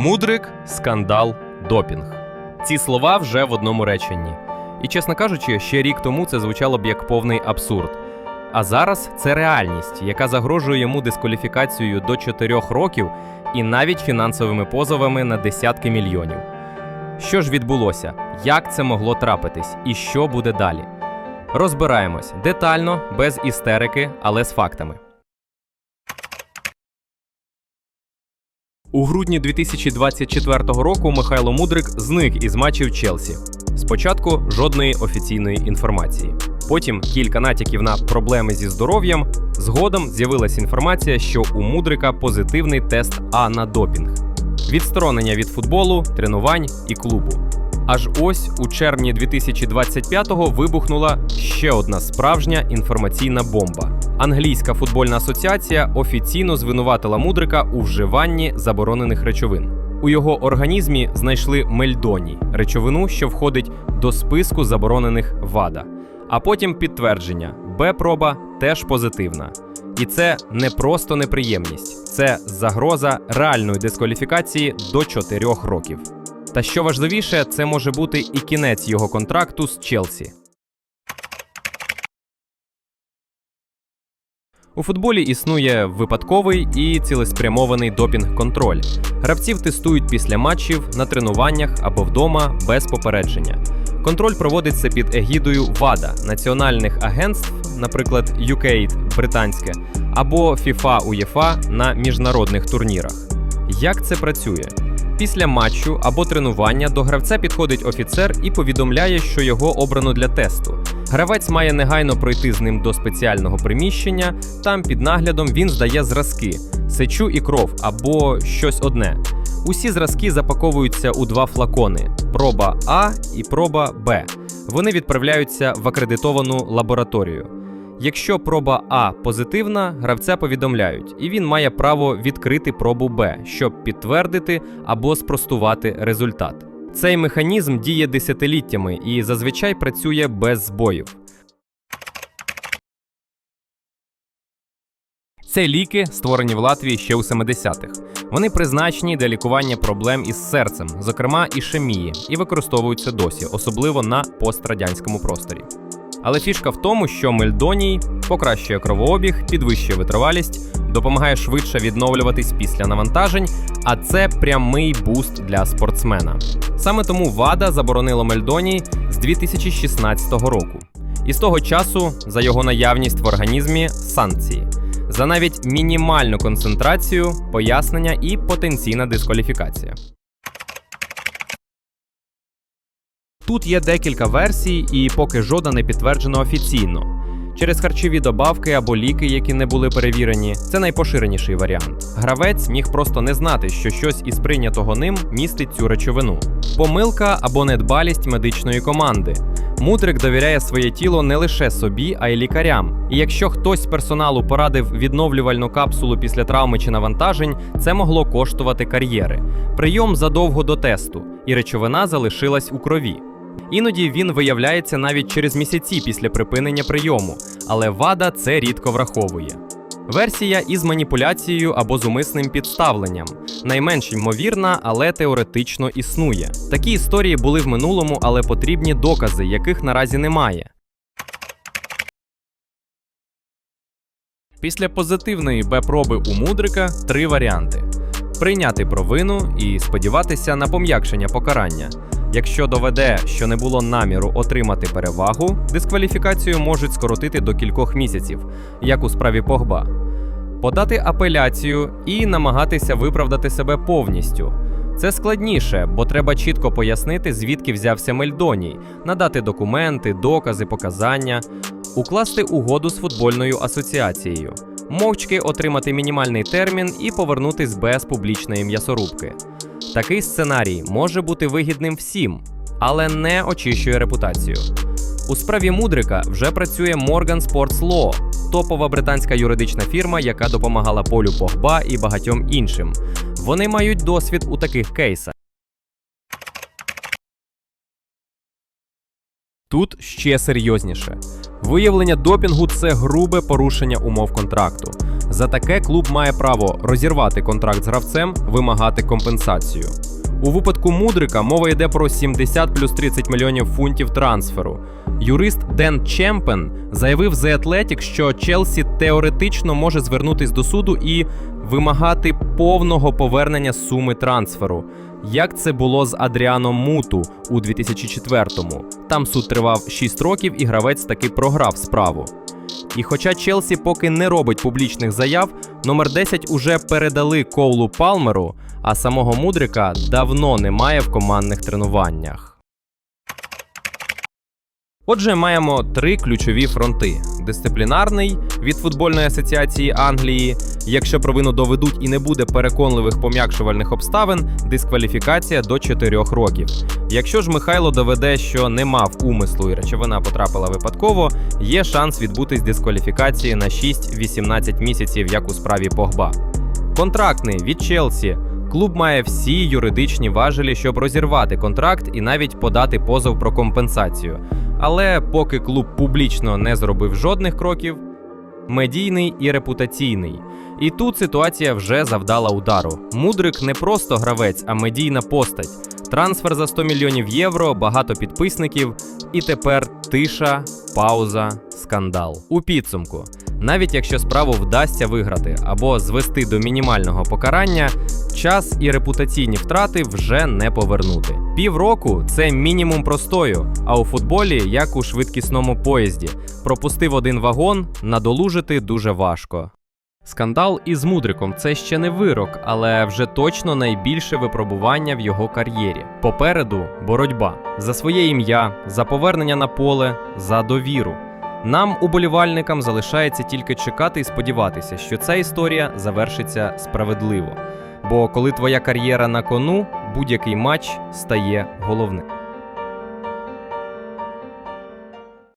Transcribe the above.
Мудрик, скандал, допінг. Ці слова вже в одному реченні. І, чесно кажучи, ще рік тому це звучало б як повний абсурд. А зараз це реальність, яка загрожує йому дискваліфікацією до 4 років і навіть фінансовими позовами на десятки мільйонів. Що ж відбулося? Як це могло трапитись? І що буде далі? Розбираємось детально, без істерики, але з фактами. У грудні 2024 року Михайло Мудрик зник із матчів Челсі. Спочатку жодної офіційної інформації. Потім кілька натяків на проблеми зі здоров'ям. Згодом з'явилась інформація, що у Мудрика позитивний тест А на допінг, відсторонення від футболу, тренувань і клубу. Аж ось у червні 2025-го вибухнула ще одна справжня інформаційна бомба. Англійська футбольна асоціація офіційно звинуватила Мудрика у вживанні заборонених речовин. У його організмі знайшли мельдоній речовину, що входить до списку заборонених ВАДА. А потім підтвердження: Б-проба теж позитивна. І це не просто неприємність, це загроза реальної дискваліфікації до 4 років. Та що важливіше, це може бути і кінець його контракту з Челсі. У футболі існує випадковий і цілеспрямований допінг-контроль. Гравців тестують після матчів, на тренуваннях або вдома без попередження. Контроль проводиться під егідою ВАДА національних агентств, наприклад, UKAID британське, або FIFA UEFA на міжнародних турнірах. Як це працює? Після матчу або тренування до гравця підходить офіцер і повідомляє, що його обрано для тесту. Гравець має негайно пройти з ним до спеціального приміщення. Там під наглядом він здає зразки, сечу і кров або щось одне. Усі зразки запаковуються у два флакони: проба А і проба Б. Вони відправляються в акредитовану лабораторію. Якщо проба А позитивна, гравця повідомляють, і він має право відкрити пробу Б, щоб підтвердити або спростувати результат. Цей механізм діє десятиліттями і зазвичай працює без збоїв. Це ліки, створені в Латвії ще у 70-х. Вони призначені для лікування проблем із серцем, зокрема ішемії, і використовуються досі, особливо на пострадянському просторі. Але фішка в тому, що мельдоній покращує кровообіг, підвищує витривалість, допомагає швидше відновлюватись після навантажень, а це прямий буст для спортсмена. Саме тому ВАДА заборонила мельдоній з 2016 року. І з того часу за його наявність в організмі санкції. За навіть мінімальну концентрацію, пояснення і потенційна дискваліфікація. Тут є декілька версій, і поки жодна не підтверджена офіційно. Через харчові добавки або ліки, які не були перевірені, це найпоширеніший варіант. Гравець міг просто не знати, що щось із прийнятого ним містить цю речовину. Помилка або недбалість медичної команди. Мудрик довіряє своє тіло не лише собі, а й лікарям. І якщо хтось з персоналу порадив відновлювальну капсулу після травми чи навантажень, це могло коштувати кар'єри. Прийом задовго до тесту, і речовина залишилась у крові. Іноді він виявляється навіть через місяці після припинення прийому, але ВАДА це рідко враховує. Версія із маніпуляцією або з умисним підставленням найменш ймовірна, але теоретично існує. Такі історії були в минулому, але потрібні докази, яких наразі немає. Після позитивної Б-проби у Мудрика три варіанти: прийняти провину і сподіватися на пом'якшення покарання. Якщо доведе, що не було наміру отримати перевагу, дискваліфікацію можуть скоротити до кількох місяців, як у справі Погба. Подати апеляцію і намагатися виправдати себе повністю. Це складніше, бо треба чітко пояснити, звідки взявся Мельдоній, надати документи, докази, показання, укласти угоду з футбольною асоціацією, мовчки отримати мінімальний термін і повернутись без публічної м'ясорубки. Такий сценарій може бути вигідним всім, але не очищує репутацію. У справі Мудрика вже працює Morgan Sports Law, топова британська юридична фірма, яка допомагала Полю Погба і багатьом іншим. Вони мають досвід у таких кейсах. Тут ще серйозніше. Виявлення допінгу це грубе порушення умов контракту. За таке клуб має право розірвати контракт з гравцем, вимагати компенсацію. У випадку Мудрика мова йде про 70 плюс 30 мільйонів фунтів трансферу. Юрист Ден Чемпен заявив The Athletic, що Челсі теоретично може звернутись до суду і вимагати повного повернення суми трансферу. Як це було з Адріаном Муту у 2004-му. Там суд тривав 6 років, і гравець таки програв справу. І хоча Челсі поки не робить публічних заяв, номер 10 уже передали Коулу Палмеру, а самого Мудрика давно немає в командних тренуваннях. Отже, маємо три ключові фронти: дисциплінарний від футбольної асоціації Англії. Якщо провину доведуть і не буде переконливих пом'якшувальних обставин, дискваліфікація до 4 років. Якщо ж Михайло доведе, що не мав умислу і речовина потрапила випадково, є шанс відбутись дискваліфікації на 6-18 місяців, як у справі Погба. Контрактний від Челсі. Клуб має всі юридичні важелі, щоб розірвати контракт і навіть подати позов про компенсацію. Але поки клуб публічно не зробив жодних кроків, медійний і репутаційний. І тут ситуація вже завдала удару. Мудрик не просто гравець, а медійна постать. Трансфер за 100 мільйонів євро, багато підписників, і тепер тиша, пауза, скандал. У підсумку, навіть якщо справу вдасться виграти або звести до мінімального покарання, час і репутаційні втрати вже не повернути. Півроку це мінімум простою, а у футболі, як у швидкісному поїзді, пропустив один вагон, надолужити дуже важко. Скандал із Мудриком це ще не вирок, але вже точно найбільше випробування в його кар'єрі. Попереду боротьба за своє ім'я, за повернення на поле, за довіру. Нам, уболівальникам, залишається тільки чекати і сподіватися, що ця історія завершиться справедливо. Бо коли твоя кар'єра на кону, будь-який матч стає головним.